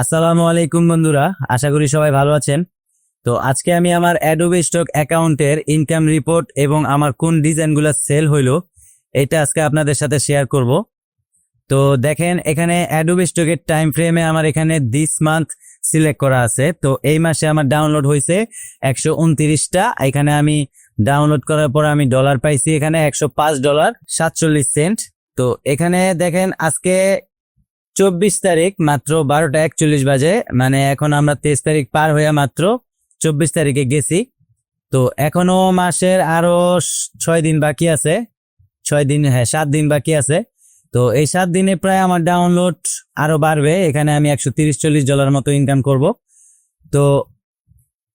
আসসালামু আলাইকুম বন্ধুরা, আশা করি সবাই ভালো আছেন। তো আজকে আমি আমার অ্যাডোবে স্টক অ্যাকাউন্টের ইনকাম রিপোর্ট এবং আমার কোন ডিজাইনগুলো সেল হইল, এটা আজকে আপনাদের সাথে শেয়ার করব। তো দেখেন, এখানে অ্যাডোবে স্টকের টাইম ফ্রেমে আমার এখানে দিস মান্থ সিলেক্ট করা আছে। তো এই মাসে আমার ডাউনলোড হয়েছে একশো উনত্রিশটা, এখানে আমি ডাউনলোড করার পর আমি ডলার পাইছি এখানে একশো পাঁচ ডলার সাতচল্লিশ সেন্ট তো এখানে দেখেন, আজকে চব্বিশ তারিখ মাত্র বারোটা একচল্লিশ বাজে। মানে এখন আমরা তেইশ তারিখ পার হয়ে মাত্র চব্বিশ তারিখে গেছি। তো এখনও মাসের আরও ছয় দিন বাকি আছে। ছয় দিন হ্যাঁ সাত দিন বাকি আছে। তো এই সাত দিনে প্রায় আমার ডাউনলোড আরও বাড়বে। এখানে আমি একশো তিরিশ, চল্লিশ ডলার মতো ইনকাম করব। তো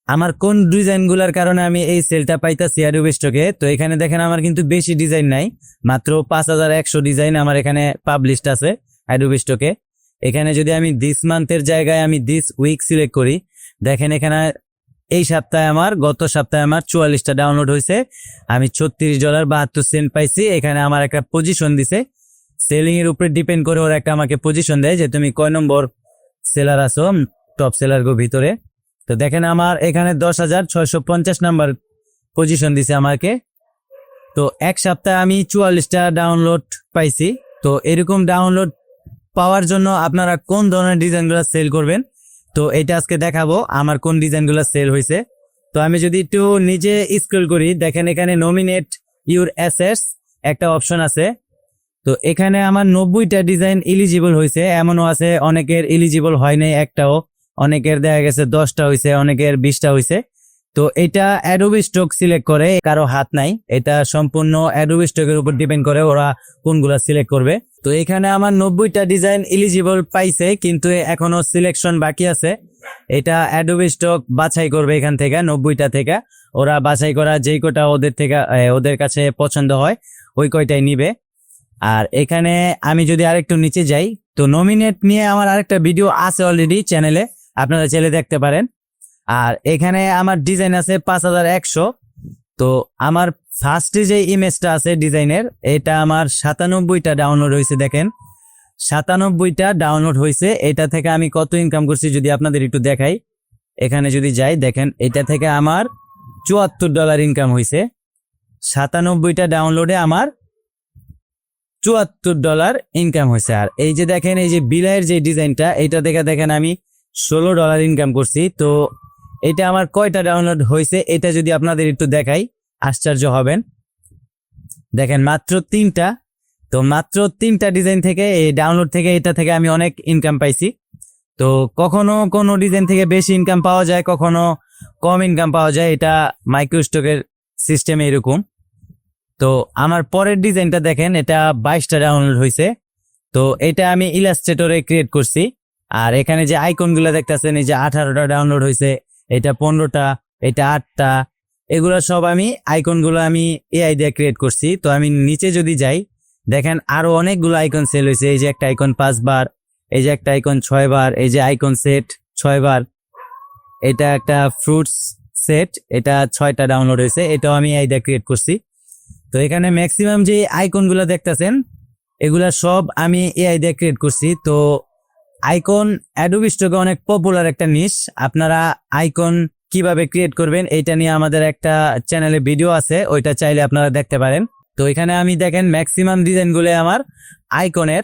আমার কোন ডিজাইনগুলোর কারণে আমি এই সেলটা পাইতাছি অ্যাডোবে স্টকে তো এখানে দেখেন আমার কিন্তু বেশি ডিজাইন নাই। মাত্র পাঁচ হাজার একশো ডিজাইন আমার এখানে পাবলিশড আছে। অ্যাডোবে স্টকে এখানে যদি আমি দিস মান্থের জায়গায় আমি দিস উইক সিলেক্ট করি, দেখেন এখানে এই সপ্তাহে আমার, গত সপ্তাহে আমার চুয়াল্লিশটা ডাউনলোড হয়েছে। আমি ছত্রিশ ডলার বাহাত্তর সেন্ট পাইছি। এখানে আমার একটা পজিশন দিছে। সেলিং এর উপরে ডিপেন্ড করে ওরা একটা আমাকে পজিশন দেয় যে তুমি কয় নম্বর সেলার আছো টপ সেলার গো ভিতরে। তো দেখেন আমার এখানে দশ হাজার ছয়শো পঞ্চাশ নাম্বার পজিশন দিছে আমাকে। তো এক সপ্তাহে আমি চুয়াল্লিশটা ডাউনলোড পাইছি। তো এরকম ডাউনলোড পাওয়ার জন্য আপনারা কোন ধরনের ডিজাইনগুলো সেল করবেন? তো এটা আজকে দেখাবো আমার কোন ডিজাইনগুলো সেল হয়েছে। তো আমি যদি একটু নিজে স্ক্রল করি, দেখেন এখানে নমিনেট ইউর অ্যাসেটস একটা অপশন আছে। তো এখানে আমার নব্বইটা ডিজাইন ইলিজিবল হয়েছে। এমনও আছে, অনেকের ইলিজিবল হয় নাই একটাও। অনেকের দেখা গেছে দশটা হয়েছে, অনেকের বিশটা হয়েছে। তো এটা অ্যাডোবি স্টক সিলেক্ট করে, কারও হাত নাই। এটা সম্পূর্ণ অ্যাডোবি স্টকের উপর ডিপেন্ড করে ওরা কোনগুলা সিলেক্ট করবে। তো এখানে আমার নব্বইটা ডিজাইন এলিজিবল পাইছে, কিন্তু এখনও সিলেকশন বাকি আছে। এটা অ্যাডোবি স্টক বাছাই করবে এখান থেকে, নব্বইটা থেকে। ওরা বাছাই করা যেই কটা ওদের থেকে ওদের কাছে পছন্দ হয়, ওই কয়টাই নিবে। আর এখানে আমি যদি আরেকটু নিচে যাই, তো নমিনেট নিয়ে আমার আরেকটা ভিডিও আছে অলরেডি চ্যানেলে আপনারা চ্যানেলে দেখতে পারেন। আর এখানে আমার ডিজাইন আছে পাঁচ হাজার একশো। তো আমার ফার্স্টে যে ইমেজটা আছে ডিজাইনের, এটা আমার সাতানব্বইটা ডাউনলোড হয়েছে, দেখেন। সাতানব্বইটা ডাউনলোড হয়েছে, এটা থেকে আমি কত ইনকাম করছি যদি আপনাদের একটু দেখাই। এখানে যদি যাই, দেখেন, এটা থেকে আমার চুয়াত্তর ডলার ইনকাম হয়েছে। সাতানব্বইটা ডাউনলোডে আমার চুয়াত্তর ডলার ইনকাম হয়েছে। আর এই যে দেখেন, এই যে বিলাইয়ের যে ডিজাইনটা এইটা দেখে দেখেন আমি ষোলো ডলার ইনকাম করছি। তো এটা আমার কয়টা ডাউনলোড হয়েছে, এটা যদি আপনাদের একটু দেখাই। আশ্চর্য হবেন। দেখেন, মাত্র তিনটা। তো মাত্র তিনটা ডিজাইন থেকে, এই ডাউনলোড থেকে, এটা থেকে আমি অনেক ইনকাম পাইছি। তো কখনো কোনো ডিজাইন থেকে বেশি ইনকাম পাওয়া যায়, কখনো কম ইনকাম পাওয়া যায়, এটা মাইক্রোস্টকের সিস্টেমে এরকম। তো আমার পরের ডিজাইনটা দেখেন, এটা বাইশটা ডাউনলোড হয়েছে তো এটা আমি ইলাস্ট্রেটরে ক্রিয়েট করছি। আর এখানে যে আইকনগুলো দেখতেছেন, এই যে আঠারোটা ডাউনলোড হয়েছে এটা পনেরোটা, এটা আটটা এগুলো সব আমি আইকনগুলো আমি এআই দিয়ে ক্রিয়েট করছি। তো আমি নিচে যদি যাই, দেখেন আরও অনেকগুলো আইকন সেল হয়েছে। এই যে একটা আইকন পাঁচবার, এই যে একটা আইকন ছয় বার এই যে আইকন সেট ছয় বার এটা একটা ফ্রুটস সেট এটা ছয়টা ডাউনলোড হয়েছে। এটাও আমি এআই দিয়ে ক্রিয়েট করছি। তো এখানে ম্যাক্সিমাম যে আইকনগুলো দেখতেছেন, এগুলা সব আমি এআই দিয়ে ক্রিয়েট করছি। তো আইকন অ্যাডোবিস্টকে অনেক পপুলার একটা নিশ আপনারা আইকন কীভাবে ক্রিয়েট করবেন, এইটা নিয়ে আমাদের একটা চ্যানেলে ভিডিও আছে, ওইটা চাইলে আপনারা দেখতে পারেন। তো এখানে আমি দেখেন ম্যাক্সিমাম ডিজাইনগুলো আমার আইকনের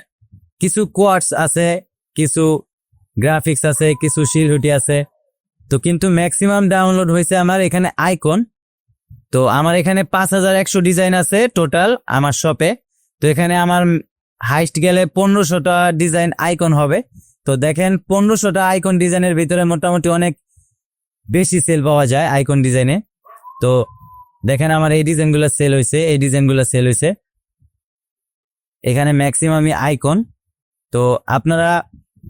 কিছু কোয়ার্টস আছে, কিছু গ্রাফিক্স আছে, কিছু শিলহুটি আছে। তো কিন্তু ম্যাক্সিমাম ডাউনলোড হয়েছে আমার এখানে আইকন তো আমার এখানে পাঁচ হাজার একশো ডিজাইন আছে টোটাল আমার শপে তো এখানে আমার হাইস্ট গেলে পনেরোশোটা ডিজাইন আইকন হবে। তো দেখেন, পনেরোশোটা আইকন ডিজাইনের ভিতরে মোটামুটি অনেক বেশি সেল পাওয়া যায় আইকন ডিজাইনে তো দেখেন আমার এই ডিজাইনগুলো সেল হয়েছে এই ডিজাইনগুলো সেল হয়েছে এখানে ম্যাক্সিমামই আইকন তো আপনারা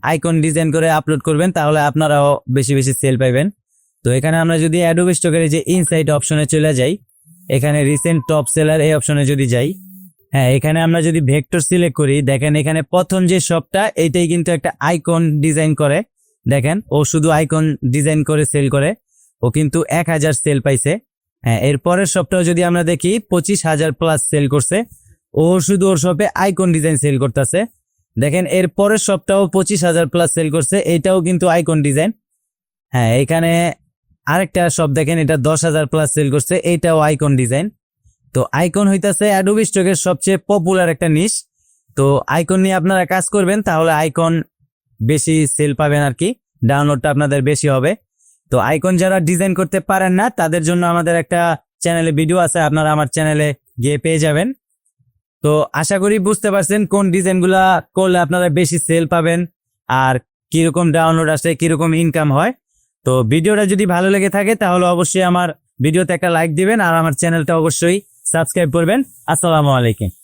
আইকন ডিজাইন করে আপলোড করবেন, তাহলে আপনারাও বেশি বেশি সেল পাইবেন। তো এখানে আমরা যদি অ্যাডোবি স্টকের যে ইনসাইট অপশনে চলে যাই, এখানে রিসেন্ট টপ সেলার এই অপশনে যদি যাই হ্যাঁ এখানে আমরা যদি ভেক্টর সিলেক্ট করি, দেখেন এখানে প্রথম যে শপটা এইটাই কিন্তু একটা আইকন ডিজাইন করে। দেখেন, ও শুধু আইকন ডিজাইন করে সেল করে, ও কিন্তু এক হাজার সেল পাইছে। হ্যাঁ এর পরের শপটাও যদি আমরা দেখি, পঁচিশ হাজার প্লাস সেল করছে। ও শুধু ওর শপে আইকন ডিজাইন সেল করতেছে। দেখেন, এর পরের সপ্তাহ পঁচিশ হাজার প্লাস সেল করছে, এটাও কিন্তু আইকন ডিজাইন হ্যাঁ এখানে আরেকটা শপ দেখেন, এটা দশ হাজার প্লাস সেল করছে এইটাও আইকন ডিজাইন তো আইকন হইতাছে অ্যাডোবি স্টকের সবচেয়ে পপুলার একটা নিশ তো আইকন নিয়ে আপনারা কাজ করবেন, তাহলে আইকন বেশি সেল পাবেন আর কি। ডাউনলোডটা আপনাদের বেশি হবে। তো আইকন যারা ডিজাইন করতে পারেন না, তাদের জন্য আমাদের একটা চ্যানেলে ভিডিও আছে, আপনারা আমার চ্যানেলে গিয়ে পেয়ে যাবেন। তো আশা করি বুঝতে পারছেন কোন ডিজাইনগুলা করলে আপনারা বেশি সেল পাবেন আর কীরকম ডাউনলোড আসে, কীরকম ইনকাম হয়। তো ভিডিওটা যদি ভালো লেগে থাকে, তাহলে অবশ্যই আমার ভিডিওতে একটা লাইক দিবেন আর আমার চ্যানেলটা অবশ্যই সাবস্ক্রাইব করবেন। আসসালামু আলাইকুম।